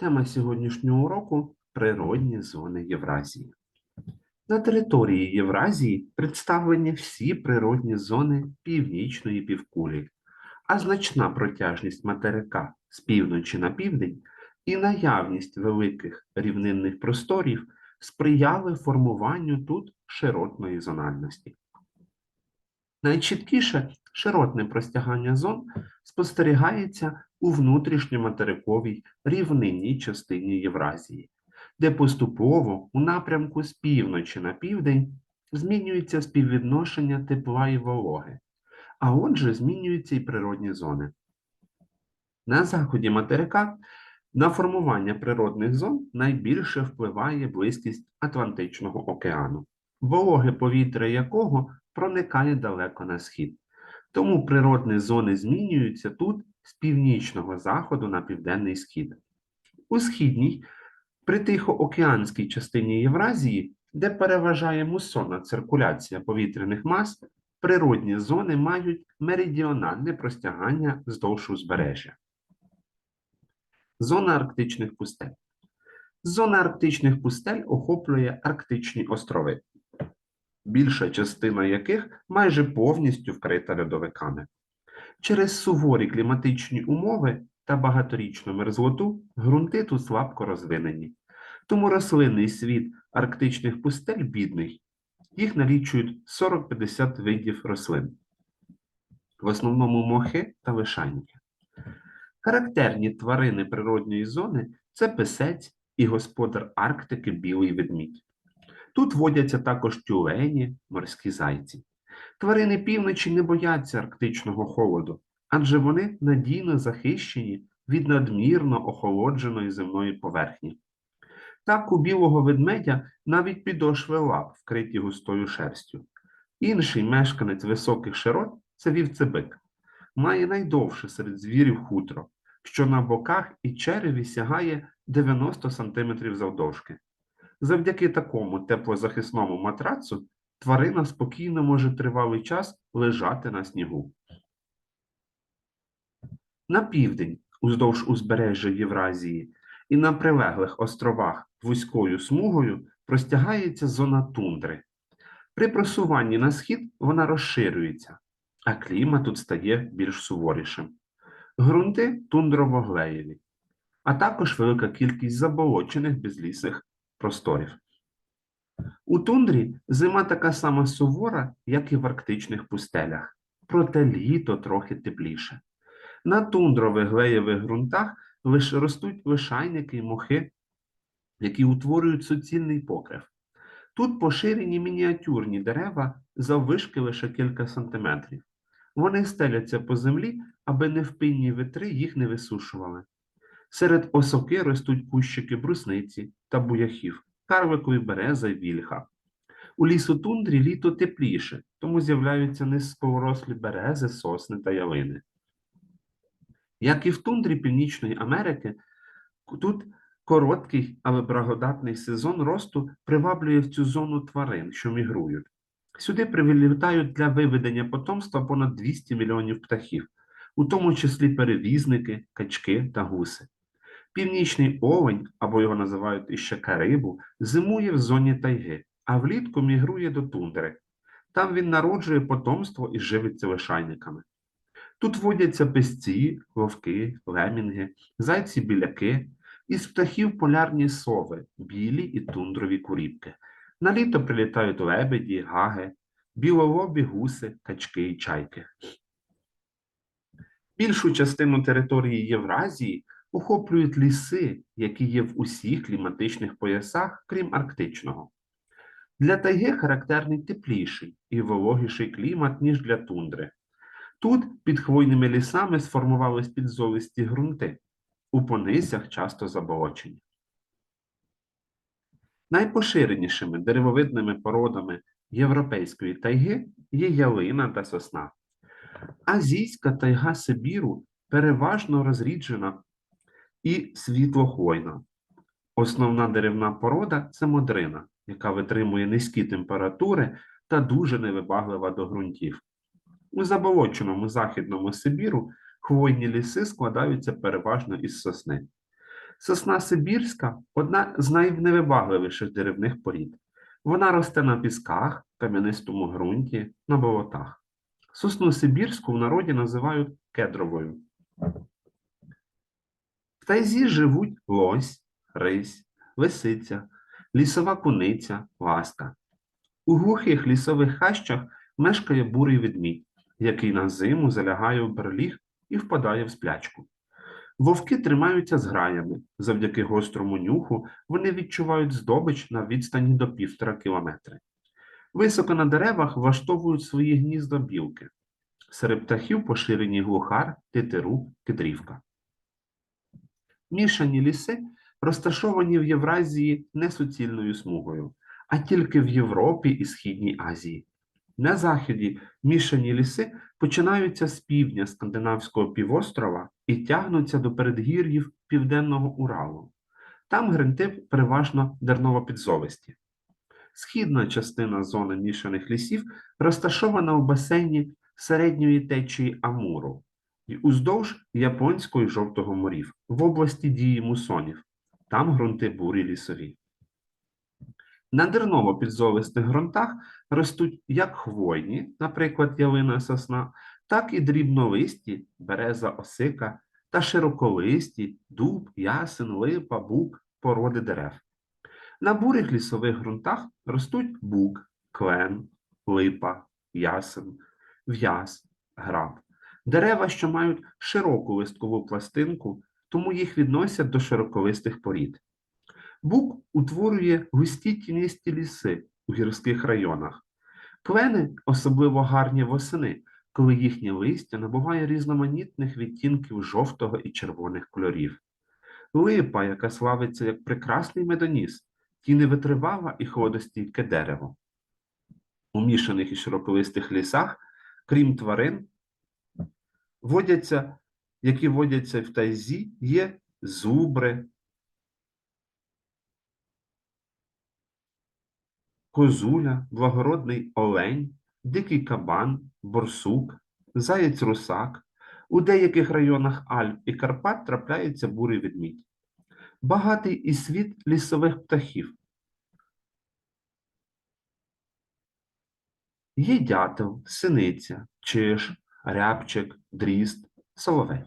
Тема сьогоднішнього уроку природні зони Євразії. На території Євразії представлені всі природні зони північної півкулі, а значна протяжність материка з півночі на південь і наявність великих рівнинних просторів сприяли формуванню тут широтної зональності. Найчіткіше широтне простягання зон спостерігається у внутрішньоматериковій рівнинній частині Євразії, де поступово у напрямку з півночі на південь змінюється співвідношення тепла і вологи, а отже змінюються і природні зони. На заході материка на формування природних зон найбільше впливає близькість Атлантичного океану, вологе повітря якого проникає далеко на схід. Тому природні зони змінюються тут з північного заходу на південний схід. У східній, притихоокеанській частині Євразії, де переважає мусонна циркуляція повітряних мас, природні зони мають меридіональне простягання вздовж узбережжя. Зона арктичних пустель. Зона арктичних пустель охоплює Арктичні острови, більша частина яких майже повністю вкрита льодовиками. Через суворі кліматичні умови та багаторічну мерзлоту ґрунти тут слабко розвинені. Тому рослинний світ арктичних пустель бідний. Їх налічують 40-50 видів рослин, в основному мохи та лишайники. Характерні тварини природньої зони це писець і господар Арктики білий ведмідь. Тут водяться також тюлені, морські зайці. Тварини півночі не бояться арктичного холоду, адже вони надійно захищені від надмірно охолодженої земної поверхні. Так у білого ведмедя навіть підошви лап вкриті густою шерстю. Інший мешканець високих широт це вівцебик. Має найдовше серед звірів хутро, що на боках і череві сягає 90 см завдовжки. Завдяки такому теплозахисному матрацу тварина спокійно може тривалий час лежати на снігу. На південь, уздовж узбережжя Євразії, і на прилеглих островах вузькою смугою простягається зона тундри. При просуванні на схід вона розширюється, а клімат тут стає більш суворішим. Грунти тундрово-глеєві, а також велика кількість заболочених безлісних просторів. У тундрі зима така сама сувора, як і в арктичних пустелях, проте літо трохи тепліше. На тундрових глеєвих ґрунтах лише ростуть лишайники й мохи, які утворюють суцільний покрив. Тут поширені мініатюрні дерева заввишки лише кілька сантиметрів. Вони стеляться по землі, аби невпинні вітри їх не висушували. Серед осоки ростуть кущики брусниці та буяхів, карвикові береза й вільха. У лісотундрі літо тепліше, тому з'являються низькорослі берези, сосни та ялини. Як і в тундрі Північної Америки, тут короткий, але благодатний сезон росту приваблює в цю зону тварин, що мігрують. Сюди прилітають для виведення потомства понад 200 мільйонів птахів, у тому числі перевізники, качки та гуси. Північний овень, або його називають іще карибу, зимує в зоні тайги, а влітку мігрує до тундри. Там він народжує потомство і живиться лишайниками. Тут водяться песці, вовки, лемінги, зайці-біляки, із птахів полярні сови, білі і тундрові куріпки. На літо прилітають лебеді, гаги, білолобі гуси, качки і чайки. Більшу частину території Євразії охоплюють ліси, які є в усіх кліматичних поясах, крім арктичного. Для тайги характерний тепліший і вологіший клімат, ніж для тундри. Тут під хвойними лісами сформувались підзолисті ґрунти, у понисях часто заболочені. Найпоширенішими деревовидними породами європейської тайги є ялина та сосна. Азійська тайга Сибіру переважно розріджена і світлохвойна. Основна деревна порода це модрина, яка витримує низькі температури та дуже невибаглива до ґрунтів. У заболоченому західному Сибіру хвойні ліси складаються переважно із сосни. Сосна Сибірська одна з найневибагливіших деревних порід. Вона росте на пісках, кам'янистому ґрунті, на болотах. Сосну Сибірську в народі називають кедровою. В тайзі живуть лось, рись, лисиця, лісова куниця, ласка. У глухих лісових хащах мешкає бурий ведмідь, який на зиму залягає в берліг і впадає в сплячку. Вовки тримаються зграями. Завдяки гострому нюху вони відчувають здобич на відстані до півтора кілометри. Високо на деревах влаштовують свої гнізда білки. Серед птахів поширені глухар, титеру, кидрівка. Мішані ліси розташовані в Євразії не суцільною смугою, а тільки в Європі і Східній Азії. На заході мішані ліси починаються з півдня скандинавського півострова і тягнуться до передгір'їв південного Уралу. Там ґрунти переважно дерново-підзолисті. Східна частина зони мішаних лісів розташована в басейні середньої течії Амуру уздовж Японського і Жовтого морів в області дії мусонів. Там ґрунти бурі лісові. На дерново-підзолистих ґрунтах ростуть як хвойні, наприклад, ялина сосна, так і дрібнолисті, береза осика та широколисті, дуб, ясен, липа, бук, породи дерев. На бурих лісових ґрунтах ростуть бук, клен, липа, ясен, в'яз, граб. Дерева, що мають широку листкову пластинку, тому їх відносять до широколистих порід. Бук утворює густі тінисті ліси у гірських районах. Клени особливо гарні восени, коли їхнє листя набуває різноманітних відтінків жовтого і червоних кольорів. Липа, яка славиться як прекрасний медоніс, тіневитривала і холодостійке дерево. У мішаних і широколистих лісах, крім тварин, водяться, які водяться в тайзі, є зубри, козуля, благородний олень, дикий кабан, борсук, заєць-русак. У деяких районах Альп і Карпат трапляється бурий ведмідь. Багатий і світ лісових птахів. Є дятел, синиця, чиш, рябчик, дріст, соловей.